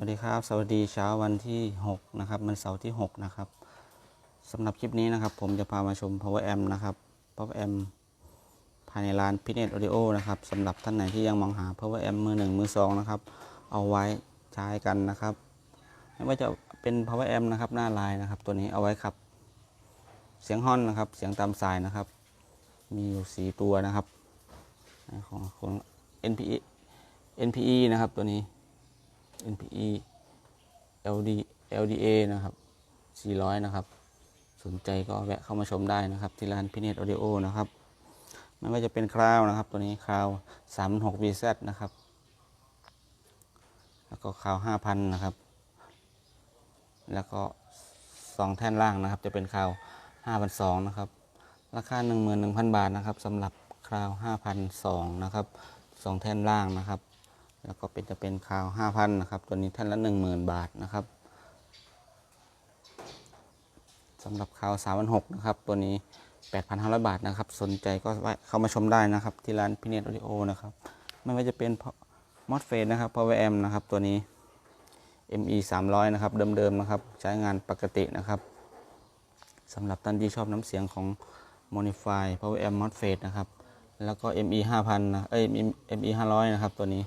วัสดีครับ สวัสดีเช้าวันที่ 6 นะครับมันเสาร์ที่ 6 นะครับสำหรับคลิปนี้นะครับ ผมจะพามาชม Power Amp นะครับ Power Amp ภายในร้าน p i n e t Audio นะครับสำหรับท่านไหนที่ยังมองหา Power Amp มือ 1 มือ 2 นะครับ เอาไว้ใช้กันนะครับ ไม่ว่าจะเป็น Power Amp นะครับ หน้าลายนะครับ ตัวนี้เอาไว้ขับ เสียงฮอนนะครับ เสียงตามสายนะครับ มีอยู่ 4 ตัวนะครับของของ NPE NPE นะครับตัวนี้ NPE LD LDA นะครับ 400 นะครับ สนใจก็แวะเข้ามาชมได้นะครับ ที่ร้านพิเนตออดิโอนะครับ ไม่ว่าจะเป็นคราวนะครับ ตัวนี้คราว 36 VZ นะครับ แล้วก็คราว 5,000 นะครับ แล้วก็ 2 แท่นล่างนะครับ จะเป็นคราว5,200นะครับ ราคา 11,000 บาทนะครับสำหรับคราว5,200นะครับ 2 แท่นล่างนะครับ แล้วก็เป็นจะเป็นคาว5,000นะครับ ตัวนี้ท่านละ10,000บาทนะครับสำหรับคาว3,600นะครับ ตัวนี้8,500บาทนะครับ สนใจก็เข้ามาชมได้นะครับ ที่ร้านพิเนตออดิโอนะครับ ไม่ว่าจะเป็นมอสเฟสนะครับ Power Amp นะครับ ตัวนี้ ME 300 นะครับ เดิมๆนะครับ ใช้งานปกตินะครับสำหรับท่านที่ชอบน้ำเสียงของ Modify Power Amp MOSFET นะครับ แล้วก็ ME 5,000นะ เอ้ย ME 500 นะครับ ตัวนี้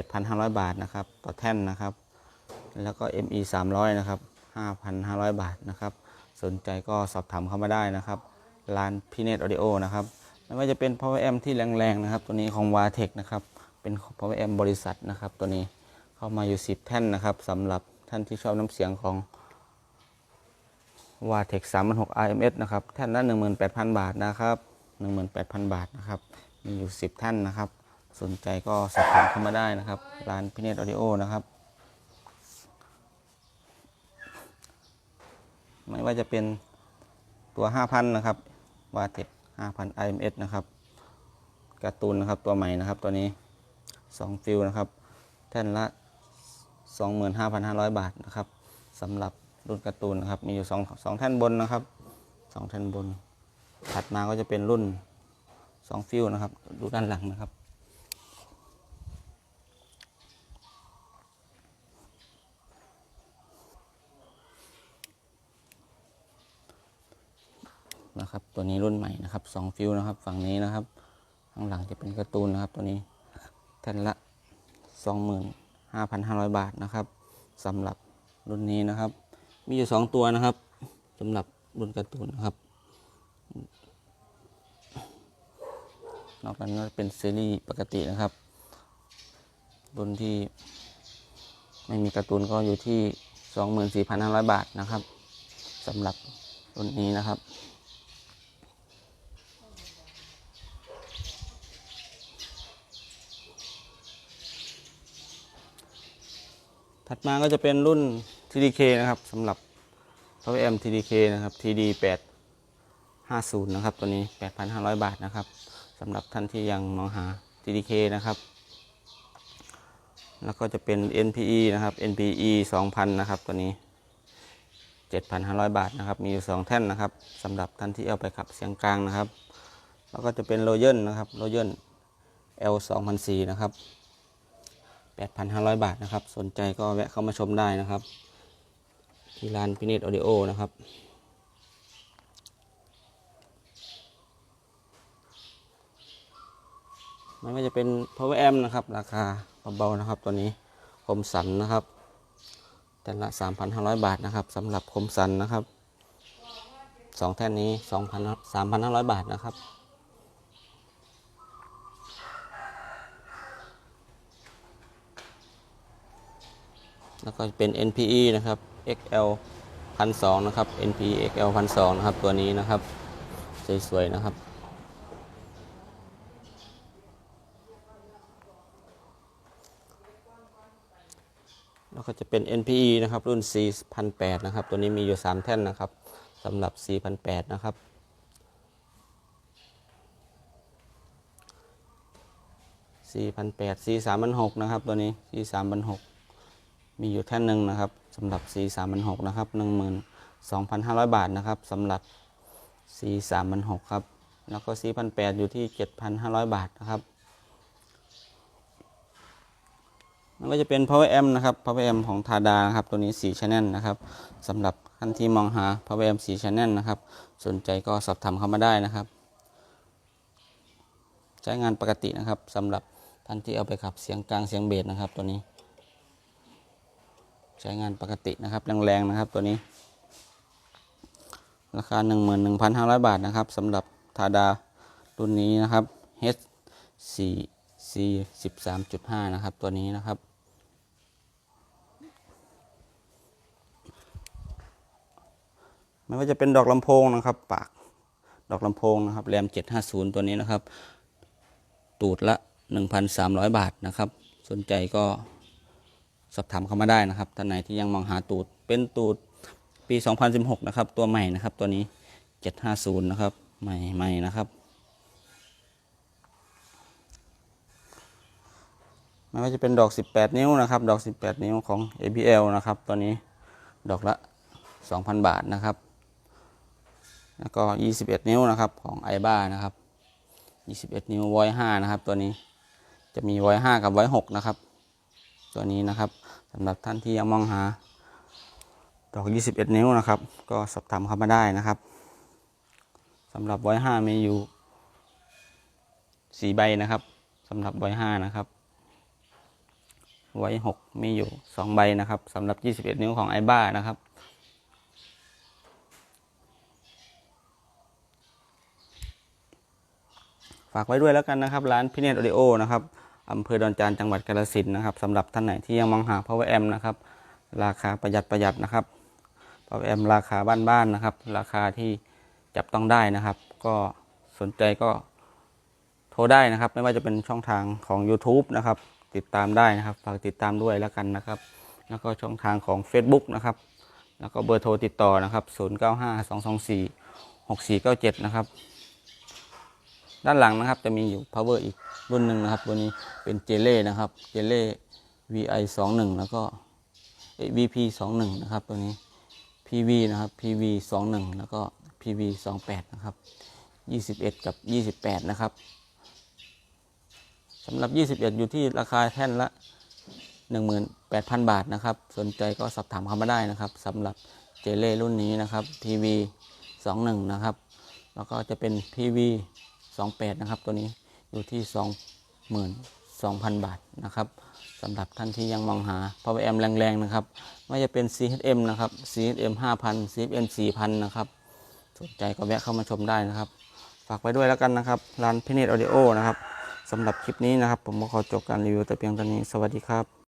8,500 บาทนะครับ ต่อแท่นนะครับ แล้วก็ ME 300 นะครับ 5,500 บาทนะครับ สนใจก็สอบถามเข้ามาได้นะครับ ร้านพีเนตออดิโอนะครับ ไม่ว่าจะเป็น Power Amp ที่แรงๆนะครับ ตัวนี้ของ w a t e c นะครับ เป็น Power Amp บริษัทนะครับ ตัวนี้เข้ามาอยู่ 10 แท่นนะครับสำหรับท่านที่ชอบน้ำเสียงของ w a t e c 3,600 RMS นะครับ แท่นละ18,000บาทนะครับ18,000บาทนะครับ มีอยู่10แท่นนะครับ สนใจก็สอบถามเข้ามาได้นะครับ ร้านพิเนตออดิโอนะครับ ไม่ว่าจะเป็นตัว 5,000 นะครับวาเทค5,000 IMS นะครับการ์ตูนนะครับตัวใหม่นะครับตัวนี้ 2 ฟิลนะครับ แท่นละ 25,500 บาทนะครับสำหรับรุ่นการ์ตูนนะครับ มีอยู่2 2แท่นบนนะครับ 2 แท่นบน ถัดมาก็จะเป็นรุ่น 2 ฟิลนะครับ ดูด้านหลังนะครับ นะครับ ตัวนี้รุ่นใหม่นะครับสองฟิวนะครับ ฝั่งนี้นะครับ ข้างหลังจะเป็นการ์ตูนนะครับ ตัวนี้แท่นละสองหมื่นห้าพันห้าร้อยบาทนะครับสำหรับรุ่นนี้นะครับ มีอยู่สองตัวนะครับสำหรับรุ่นการ์ตูนนะครับนอกนั้นก็เป็นซีรีส์ปกตินะครับรุ่นที่ไม่มีการ์ตูนก็อยู่ที่สองหมื่นสี่พันห้าร้อยบาทนะครับสำหรับรุ่นนี้นะครับ ถัดมาก็จะเป็นรุ่น TDK นะครับสำหรับ Power Amp TDK นะครับ TD 850 นะครับ ตัวนี้ 8,500 บาทนะครับสำหรับท่านที่ยังมองหา TDK นะครับ แล้วก็จะเป็น NPE นะครับ NPE 2,000 นะครับ ตัวนี้ 7,500 บาทนะครับ มีอยู่ 2 แท่นนะครับสำหรับท่านที่เอาไปขับเสียงกลางนะครับ แล้วก็จะเป็น Royal นะครับ Royal L 2004นะครับ 8,500 บาทนะครับ สนใจก็แวะเข้ามาชมได้นะครับ ที่ร้านพินิจออดิโอนะครับไม่ว่าจะเป็น power amp นะครับ ราคาเบาๆนะครับ ตัวนี้คมสันนะครับ แต่ละ 3,500 บาทนะครับสำหรับคมสันนะครับสองแท่นนี้ 2,000 3,500 บาทนะครับ แล้วก็เป็น NPE นะครับ XL 1,200นะครับ NPE XL 1,200นะครับ ตัวนี้นะครับ สวยๆนะครับ แล้วก็จะเป็น NPE นะครับ รุ่น4,800นะครับ ตัวนี้มีอยู่ 3 แท่นนะครับสำหรับ4,800นะครับ4,800 4,3,600นะครับ ตัวนี้4,3,600 มีอยู่แท่นหนึ่งนะครับสำหรับ C 3 6 0นะครับ12,500บาทนะครับสำหรับ C 3 6ครับ แล้วก็ C 1 8อยู่ที่7,500บาทนะครับว่าจะเป็น power amp นะครับ power amp ของทาดานครับ ตัวนี้4 channel นะครับสำหรับท่านที่มองหา power amp 4 channel นะครับ สนใจก็สอบถามเข้ามาได้นะครับ ใช้งานปกตินะครับสำหรับท่านที่เอาไปขับเสียงกลางเสียงเบสนะครับตัวนี้ ใช้งานปกตินะครับ แรงๆนะครับตัวนี้ ราคา 11,500 บาทนะครับสำหรับทาดารุ่นนี้นะครับ H 4 C 13.5 นะครับ ตัวนี้นะครับ ไม่ว่าจะเป็นดอกลำโพงนะครับ ปากดอกลำโพงนะครับแรม 750 ตัวนี้นะครับ ตูดละ 1,300 บาทนะครับ สนใจก็ สอบถามเข้ามาได้นะครับท่านไหนที่ยังมองหาตูดเป็นตูดปี 2016 นะครับ ตัวใหม่นะครับตัวนี้ 750 นะครับ ใหม่ใหม่นะครับ ไม่ว่าจะเป็นดอก 18 นิ้วนะครับ ดอก 18 นิ้วของ ABL นะครับ ตัวนี้ดอกละ 2,000 บาทนะครับ แล้วก็ 21 นิ้วนะครับของ i b a นะครับ 21 นิ้วไว้5นะครับ ตัวนี้จะมีไว้5กับไว6นะครับ ตัวนี้นะครับสำหรับท่านที่ยังมองหา ดอก 21 นิ้วนะครับ ก็สอบถามเข้ามาได้นะครับสำหรับไว้5มีอยู่4ใบนะครับสำหรับไว้5นะครับ ไว้ 6 มีอยู่ 2 ใบนะครับสำหรับ 21 นิ้วของไอบ้านะครับฝากไว้ด้วยแล้วกันนะครับ ร้านพิเนตออดิโอนะครับ อำเภอดอนจานจังหวัดกาฬสินธุ์นะครับสำหรับท่านไหนที่ยังมองหา power amp นะครับ ราคาประหยัดประหยัดนะครับ power amp ราคาบ้านๆนะครับ ราคาที่จับต้องได้นะครับ ก็สนใจก็โทรได้นะครับ ไม่ว่าจะเป็นช่องทางของ YouTube นะครับ ติดตามได้นะครับฝากติดตามด้วยแล้วกันนะครับ แล้วก็ช่องทางของ Facebook นะครับ แล้วก็เบอร์โทรติดต่อนะครับ 095 224 6497 นะครับ ด้านหลังนะครับจะมีอยู่ power อีกรุ่นหนึ่งนะครับ ตัวนี้เป็นเจเล่นะครับเจเล่ VI 21แล้วก็เอ้ย VP 21นะครับ ตัวนี้ PV นะครับ PV 21แล้วก็ PV 28นะครับ21 กับ 28 นะครับสำหรับ 21 อยู่ที่ราคาแท่นละ 18,000 บาทนะครับ สนใจก็สอบถามเข้ามาได้นะครับสำหรับเจเล่รุ่นนี้นะครับ PV 21 นะครับ แล้วก็จะเป็น PV 28นะครับ ตัวนี้อยู่ที่ 22,000 บาทนะครับสำหรับท่านที่ยังมองหา Power Amp แรงๆนะครับไม่ว่าจะเป็น CHM นะครับ CHM 5,000 CHM 4,000 นะครับ สนใจก็แวะเข้ามาชมได้นะครับ ฝากไว้ด้วยแล้วกันนะครับ ร้านพิเนตออดิโอนะครับสำหรับคลิปนี้นะครับ ผมก็ขอจบการรีวิวแต่เพียงเท่านี้ สวัสดีครับ